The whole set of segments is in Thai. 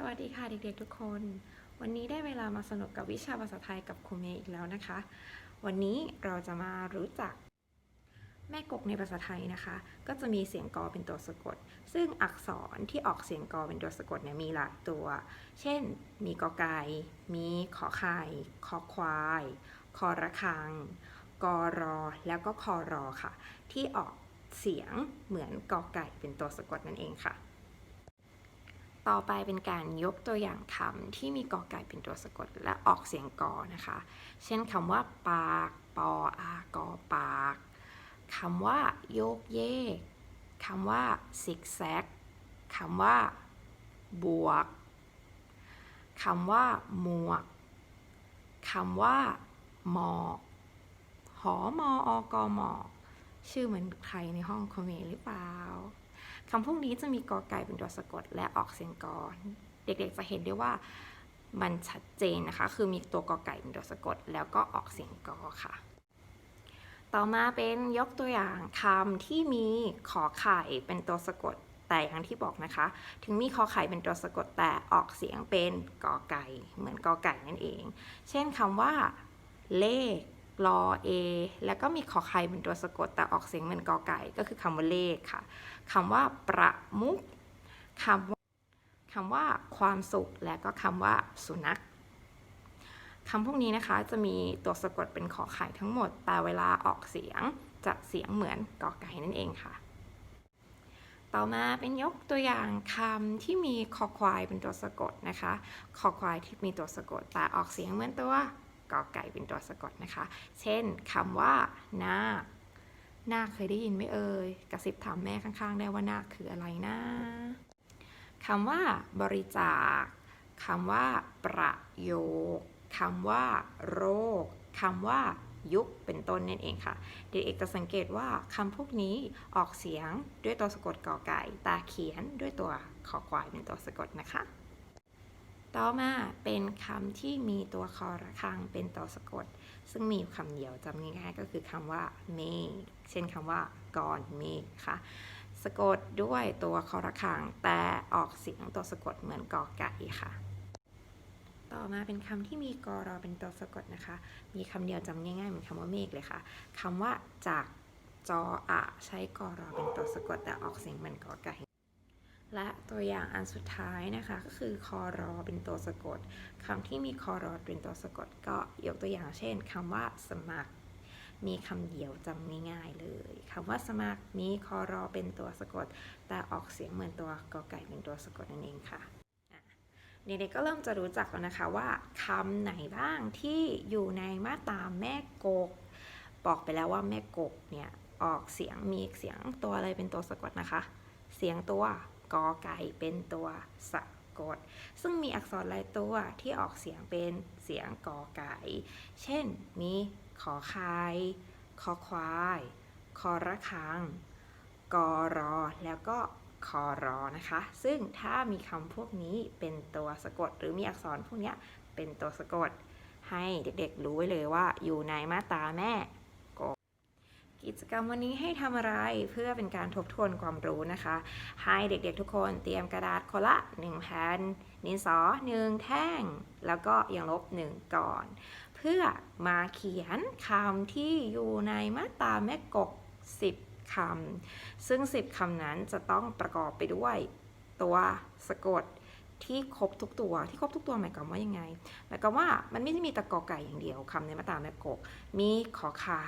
สวัสดีค่ะเด็กๆทุกคน วันนี้ได้เวลามาสนุกกับวิชาภาษาไทยกับครูเมย์อีกแล้วนะคะ วันนี้เราจะมารู้จัก แม่กกในภาษาไทยนะคะ ก็จะมีเสียงกอเป็นตัวสะกด ซึ่งอักษรที่ออกเสียงกอเป็นตัวสะกดเนี่ยมีหลายตัว เช่น มีกอไก่มีขอไข่คอควายคอระคังกอรอ แล้วก็คอรอค่ะ ที่ออกเสียงเหมือนกอไก่เป็นตัวสะกดนั่นเองค่ะ ต่อไปเป็นการยกตัวอย่างคำที่มีกอไก่เป็นตัวสะกดและออกเสียงกอนะคะ เช่นคำว่า ปาก ปออากอปากคำว่าโยกเยกคำว่าซิกแซกคำว่า บวกคำว่า หมวกคำว่า หมอกหอมออกอหมอกชื่อเหมือนใครในห้องคอมเมหรือเปล่า คำพวกนี้จะมีกอไก่เป็นตัวสะกดและออกเสียงกอ เด็กๆจะเห็นได้ว่ามันชัดเจนนะคะ คือมีตัวกอไก่เป็นตัวสะกด แล้วก็ออกเสียงกอค่ะ ต่อมาเป็นยกตัวอย่างคำที่มีขอไข่เป็นตัวสะกด แต่อย่างที่บอกนะคะ ถึงมีขอไข่เป็นตัวสะกดแต่ออกเสียงเป็นกอไก่ เหมือนกอไก่นั่นเอง เช่นคำว่า เลข รอเอแล้วก็มีขอไข่เป็นตัวสะกดแต่ออกเสียงเหมือนกอไก่ก็คือคำว่าเลขค่ะคำว่าประมุขคำว่าคำว่าความสุขและก็คำว่าสุนัขคำพวกนี้นะคะจะมีตัวสะกดเป็นขอไข่ทั้งหมด แต่เวลาออกเสียงจะเสียงเหมือนกอไก่นั่นเองค่ะ ต่อมาเป็นยกตัวอย่างคำที่มีคอควายเป็นตัวสะกดนะคะ คอควายที่มีตัวสะกดแต่ออกเสียงเหมือนตัว กอไก่เป็นตัวสะกดนะคะ เช่นคำว่านาคนาคเคยได้ยินไหมเอ่ยกระซิบถามแม่ข้างๆ ได้ว่านาคคืออะไรนะคำว่าบริจาคคำว่า ประโยคคำว่า โรคคำว่ายุคเป็นต้นนั่นเองค่ะ เด็กๆจะสังเกตว่าคำพวกนี้ออกเสียงด้วยตัวสะกดกอไก่ ตาเขียนด้วยตัวขอควายเป็นตัวสะกดนะคะ ต่อมาเป็นคำที่มีตัวคอระฆังเป็นตัวสะกด ซึ่งมีอยู่คำเดียวจำง่ายๆก็คือคำว่าเมฆเช่นคำว่าก่อนเมฆค่ะ สะกดด้วยตัวคอระฆังแต่ออกเสียงตัวสะกดเหมือนกอไก่ค่ะ ต่อมาเป็นคำที่มีกอรอเป็นตัวสะกดนะคะ มีคำเดียวจำง่ายๆเหมือนคำว่าเมฆเลยค่ะคำว่าจากจออะใช้กอรอเป็นตัวสะกดแต่ออกเสียงเหมือนกอไก่ และตัวอย่างอันสุดท้ายนะคะก็คือคอรอเป็นตัวสะกดคำที่มีคอรอเป็นตัวสะกดก็ยกตัวอย่างเช่นคำว่าสมัคร มีคำเดียวจำง่ายๆเลยคำว่าสมัครมีคอรอเป็นตัวสะกด แต่ออกเสียงเหมือนตัวกอไก่เป็นตัวสะกดนั่นเองค่ะเด็กๆก็เริ่มจะรู้จักแล้วนะคะว่าคำไหนบ้างที่อยู่ในมาตราแม่กก บอกไปแล้วว่าแม่กกเนี่ยออกเสียงมีเสียงตัวอะไรเป็นตัวสะกดนะคะ เสียงตัว กอไก่เป็นตัวสะกด ซึ่งมีอักษรหลายตัวที่ออกเสียงเป็นเสียงกอไก่ เช่น มีขอไข่คอควาย คอระคัง กอรอ แล้วก็คอรอนะคะ ซึ่งถ้ามีคำพวกนี้เป็นตัวสะกด หรือมีอักษรพวกนี้เป็นตัวสะกด ให้เด็กๆรู้ไว้เลยว่าอยู่ในมาตราแม่ กิจกรรมวันนี้ให้ทำอะไรเพื่อเป็นการทบทวนความรู้นะคะ ให้เด็กๆทุกคนเตรียมกระดาษคนละ1แผ่นดินสอ1แท่ง แล้วก็ยังลบ 1 ก่อน เพื่อมาเขียนคำที่อยู่ในมาตราแม่กก 10คำซึ่ง 10คำนั้นจะต้องประกอบไปด้วยตัวสะกดที่ครบทุกตัวที่ครบทุกตัวหมายความว่ายังไงหมายความว่ามันไม่ได้มีตะกอไก่อย่างเดียวคำในมาตราแม่กก มีขอไข่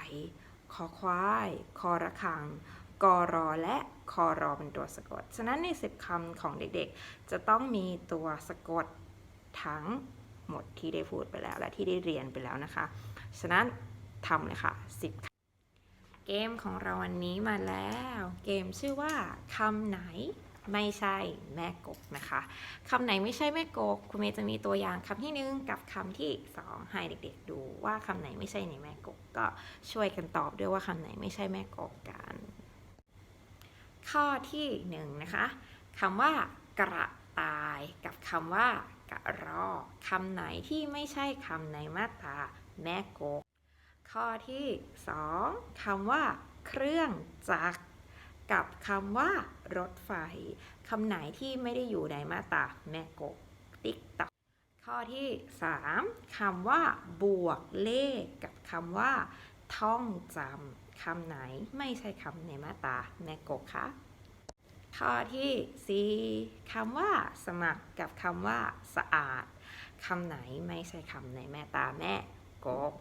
คอควาย คอระคัง กอรอและคอรอเป็นตัวสะกด ฉะนั้นใน 10คำของเด็กๆ จะต้องมีตัวสะกดทั้งหมดที่ได้พูดไปแล้วและที่ได้เรียนไปแล้วนะคะ ฉะนั้นทำเลยค่ะ 10คำเกมของเราวันนี้มาแล้ว เกมชื่อว่าคำไหน ไม่ใช่แม่กกนะคะคำไหนไม่ใช่แม่กกคุณเมย์จะมีตัวอย่างคำที่หนึ่งกับคำที่สองให้เด็กๆดูว่าคำไหนไม่ใช่ในแม่กกก็ช่วยกันตอบด้วยว่าคำไหนไม่ใช่แม่กกกัน ข้อที่หนึ่งนะคะคำว่ากระต่ายกับคำว่ากระรอกคำไหนที่ไม่ใช่คำในมาตราแม่กกข้อที่สองคำว่า เครื่องจักร กับคำว่ารถไฟคำไหนที่ไม่ได้อยู่ในมาตราแม่กกติ๊กตอกข้อที่ 3คำว่าบวกเลขกับคำว่า ท่องจำคำไหนไม่ใช่คำในมาตราแม่กกคะข้อที่4คำว่า สมัครกับคำว่า สะอาดคำไหนไม่ใช่คำในแม่ตาแม่กบ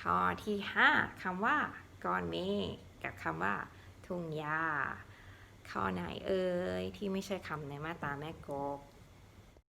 ข้อที่ 5คำว่าก้อนเมฆกับคำว่า ทุ่งหญ้าข้อไหนเอ่ยที่ไม่ใช่คำในมาตราแม่กก